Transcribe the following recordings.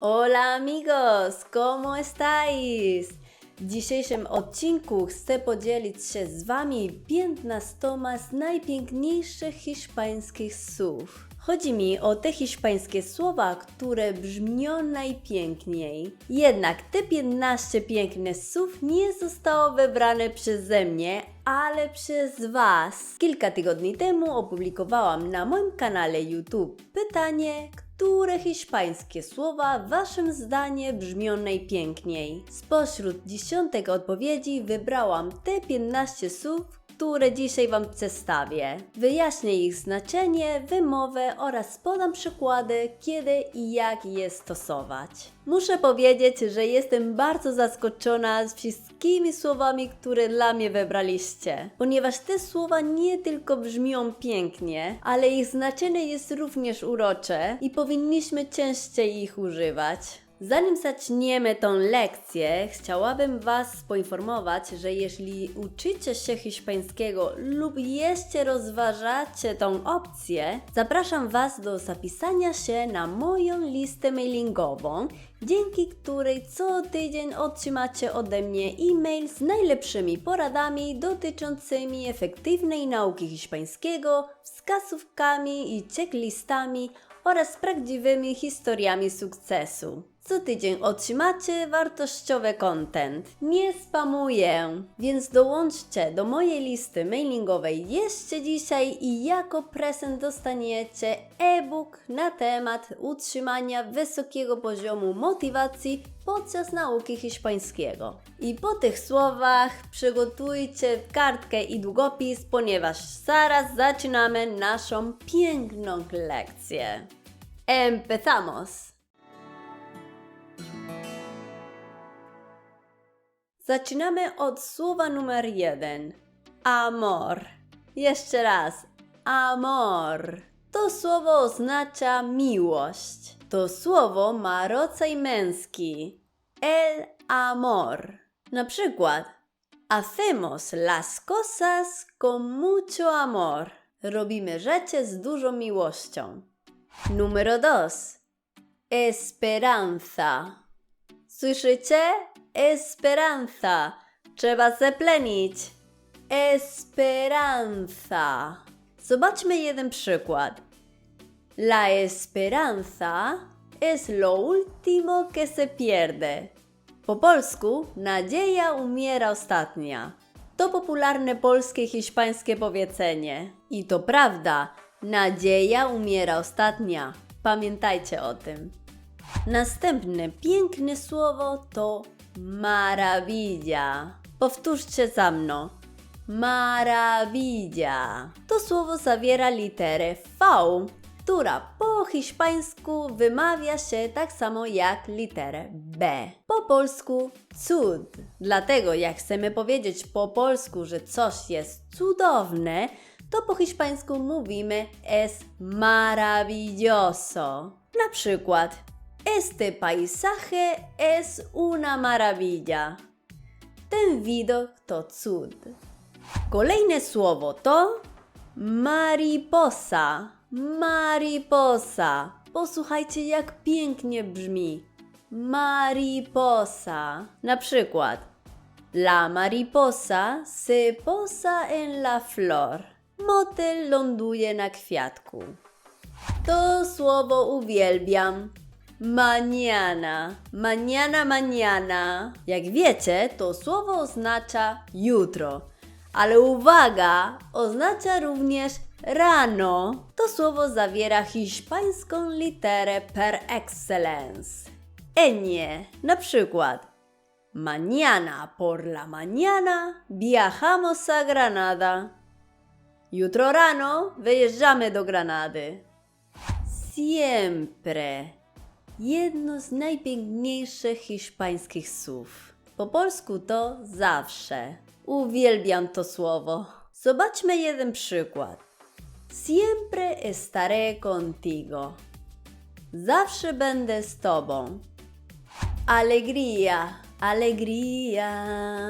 Hola amigos, ¿cómo estáis? W dzisiejszym odcinku chcę podzielić się z Wami 15 z najpiękniejszych hiszpańskich słów. Chodzi mi o te hiszpańskie słowa, które brzmią najpiękniej. Jednak te 15 pięknych słów nie zostało wybrane przeze mnie, ale przez Was. Kilka tygodni temu opublikowałam na moim kanale YouTube pytanie, które hiszpańskie słowa Waszym zdaniem brzmią najpiękniej? Spośród dziesiątek odpowiedzi wybrałam te 15 słów, które dzisiaj Wam przedstawię. Wyjaśnię ich znaczenie, wymowę oraz podam przykłady, kiedy i jak je stosować. Muszę powiedzieć, że jestem bardzo zaskoczona wszystkimi słowami, które dla mnie wybraliście, ponieważ te słowa nie tylko brzmią pięknie, ale ich znaczenie jest również urocze i powinniśmy częściej ich używać. Zanim zaczniemy tą lekcję, chciałabym Was poinformować, że jeśli uczycie się hiszpańskiego lub jeszcze rozważacie tą opcję, zapraszam Was do zapisania się na moją listę mailingową, dzięki której co tydzień otrzymacie ode mnie e-mail z najlepszymi poradami dotyczącymi efektywnej nauki hiszpańskiego, wskazówkami i checklistami oraz prawdziwymi historiami sukcesu. Co tydzień otrzymacie wartościowy content. Nie spamuję, więc dołączcie do mojej listy mailingowej jeszcze dzisiaj i jako prezent dostaniecie e-book na temat utrzymania wysokiego poziomu motywacji podczas nauki hiszpańskiego. I po tych słowach przygotujcie kartkę i długopis, ponieważ zaraz zaczynamy naszą piękną lekcję. Empezamos! Zaczynamy od słowa numer jeden. Amor. Jeszcze raz. Amor. To słowo oznacza miłość. To słowo ma rodzaj męski. El amor. Na przykład. Hacemos las cosas con mucho amor. Robimy rzeczy z dużą miłością. Número dos. Esperanza. Słyszycie? Esperanza. Trzeba zeplenić. Esperanza. Zobaczmy jeden przykład. La esperanza es lo último que se pierde. Po polsku nadzieja umiera ostatnia. To popularne polskie hiszpańskie powiedzenie. I to prawda, nadzieja umiera ostatnia. Pamiętajcie o tym. Następne piękne słowo to maravilla. Powtórzcie za mną. Maravilla. To słowo zawiera literę V, która po hiszpańsku wymawia się tak samo jak literę B. Po polsku cud. Dlatego jak chcemy powiedzieć po polsku, że coś jest cudowne, to po hiszpańsku mówimy es maravilloso. Na przykład Este paisaje es una maravilla. Ten widok to cud. Kolejne słowo to mariposa. Mariposa. Posłuchajcie, jak pięknie brzmi. Mariposa. Na przykład La mariposa se posa en la flor. Motyl ląduje na kwiatku. To słowo uwielbiam. Mañana. Mañana, mañana. Jak wiecie, to słowo oznacza jutro. Ale uwaga, oznacza również rano. To słowo zawiera hiszpańską literę per excellence. Enie. Na przykład. Mañana por la mañana viajamos a Granada. Jutro rano wyjeżdżamy do Granady. Siempre. Jedno z najpiękniejszych hiszpańskich słów. Po polsku to zawsze. Uwielbiam to słowo. Zobaczmy jeden przykład. Siempre estaré contigo. Zawsze będę z tobą. Alegria, alegria.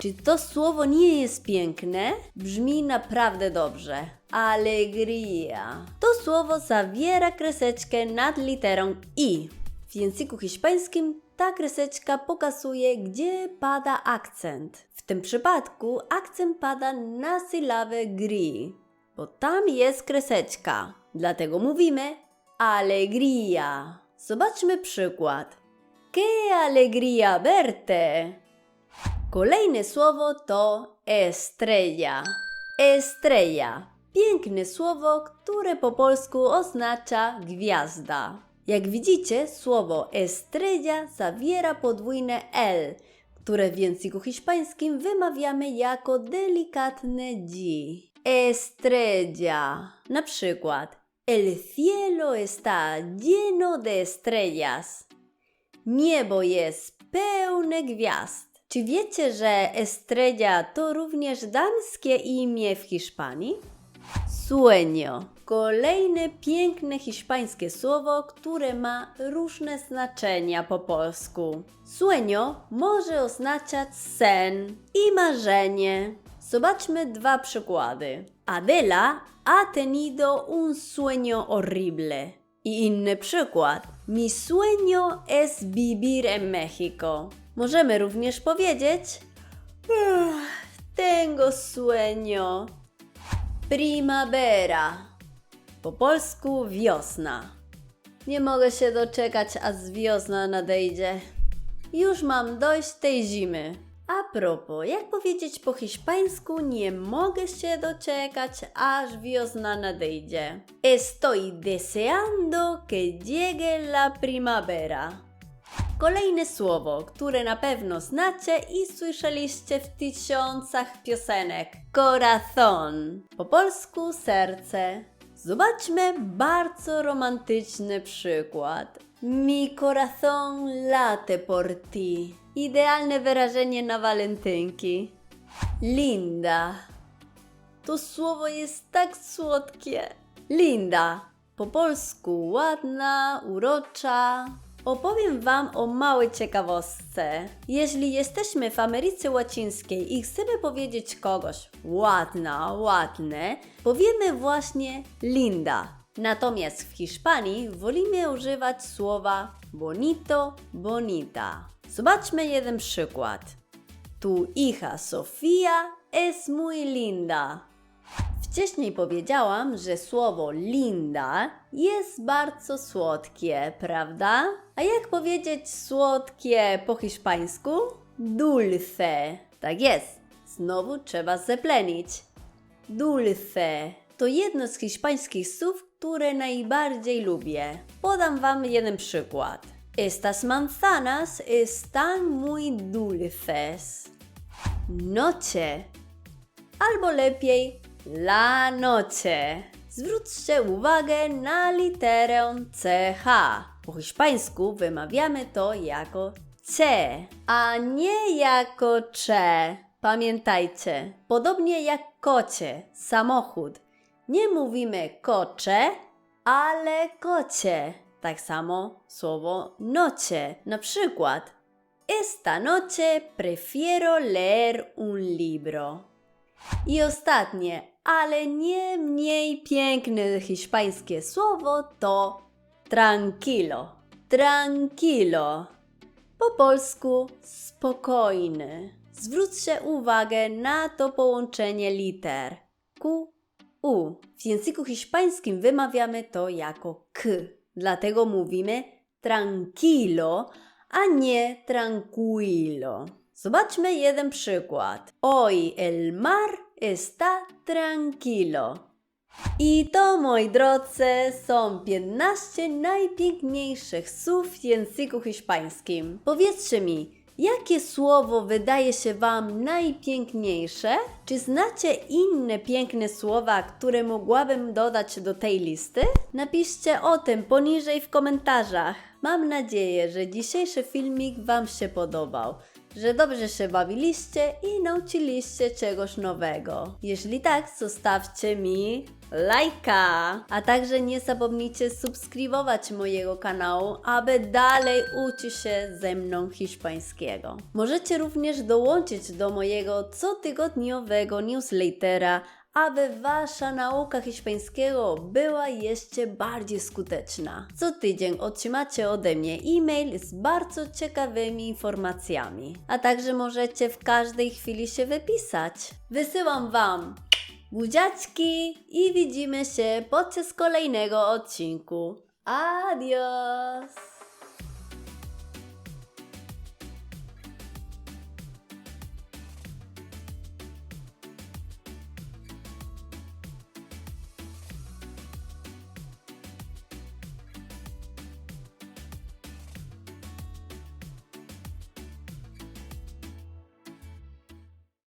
Czy to słowo nie jest piękne? Brzmi naprawdę dobrze. Alegria. To słowo zawiera kreseczkę nad literą i. W języku hiszpańskim ta kreseczka pokazuje, gdzie pada akcent. W tym przypadku akcent pada na sylabę gri, bo tam jest kreseczka. Dlatego mówimy alegría. Zobaczmy przykład. ¡Qué alegría verte! Kolejne słowo to estrella. Estrella. Piękne słowo, które po polsku oznacza gwiazda. Jak widzicie, słowo estrella zawiera podwójne L, które w języku hiszpańskim wymawiamy jako delikatne G. Estrella. Na przykład, el cielo está lleno de estrellas. Niebo jest pełne gwiazd. Czy wiecie, że estrella to również damskie imię w Hiszpanii? Sueño. Kolejne piękne hiszpańskie słowo, które ma różne znaczenia po polsku. Sueño może oznaczać sen i marzenie. Zobaczmy dwa przykłady. Adela ha tenido un sueño horrible. I inny przykład. Mi sueño es vivir en México. Możemy również powiedzieć "Ugh, Tengo sueño. Primavera. Po polsku wiosna. Nie mogę się doczekać, aż wiosna nadejdzie. Już mam dość tej zimy. A propos, jak powiedzieć po hiszpańsku, nie mogę się doczekać, aż wiosna nadejdzie. Estoy deseando que llegue la primavera. Kolejne słowo, które na pewno znacie i słyszeliście w tysiącach piosenek. Corazón. Po polsku serce. Zobaczmy bardzo romantyczny przykład. Mi corazón late por ti. Idealne wyrażenie na walentynki. Linda. To słowo jest tak słodkie. Linda. Po polsku ładna, urocza. Opowiem Wam o małej ciekawostce. Jeśli jesteśmy w Ameryce Łacińskiej i chcemy powiedzieć kogoś ładna, ładne, powiemy właśnie linda. Natomiast w Hiszpanii wolimy używać słowa bonito, bonita. Zobaczmy jeden przykład. Tu hija Sofia es muy linda. Wcześniej powiedziałam, że słowo linda jest bardzo słodkie, prawda? A jak powiedzieć słodkie po hiszpańsku? Dulce. Tak jest. Znowu trzeba zeplenić. Dulce to jedno z hiszpańskich słów, które najbardziej lubię. Podam Wam jeden przykład. Estas manzanas están muy dulces. Noche. Albo lepiej La noche. Zwróćcie uwagę na literę CH. Po hiszpańsku wymawiamy to jako C, a nie jako cze. Pamiętajcie, podobnie jak kocie, samochód. Nie mówimy kocze, ale kocie. Tak samo słowo noche. Na przykład, esta noche prefiero leer un libro. I ostatnie, ale nie mniej piękne hiszpańskie słowo to tranquilo. Tranquilo. Po polsku spokojny. Zwróćcie uwagę na to połączenie liter Q, U. W języku hiszpańskim wymawiamy to jako K. Dlatego mówimy tranquilo, a nie tranquilo. Zobaczmy jeden przykład. Hoy el mar está tranquilo. I to, moi drodzy, są 15 najpiękniejszych słów w języku hiszpańskim. Powiedzcie mi, jakie słowo wydaje się Wam najpiękniejsze? Czy znacie inne piękne słowa, które mogłabym dodać do tej listy? Napiszcie o tym poniżej w komentarzach. Mam nadzieję, że dzisiejszy filmik Wam się podobał że dobrze się bawiliście i nauczyliście czegoś nowego. Jeśli tak, zostawcie mi lajka, a także nie zapomnijcie subskrybować mojego kanału, aby dalej uczyć się ze mną hiszpańskiego. Możecie również dołączyć do mojego cotygodniowego newslettera aby wasza nauka hiszpańskiego była jeszcze bardziej skuteczna. Co tydzień otrzymacie ode mnie e-mail z bardzo ciekawymi informacjami, a także możecie w każdej chwili się wypisać. Wysyłam wam buziaczki i widzimy się podczas kolejnego odcinku. Adios!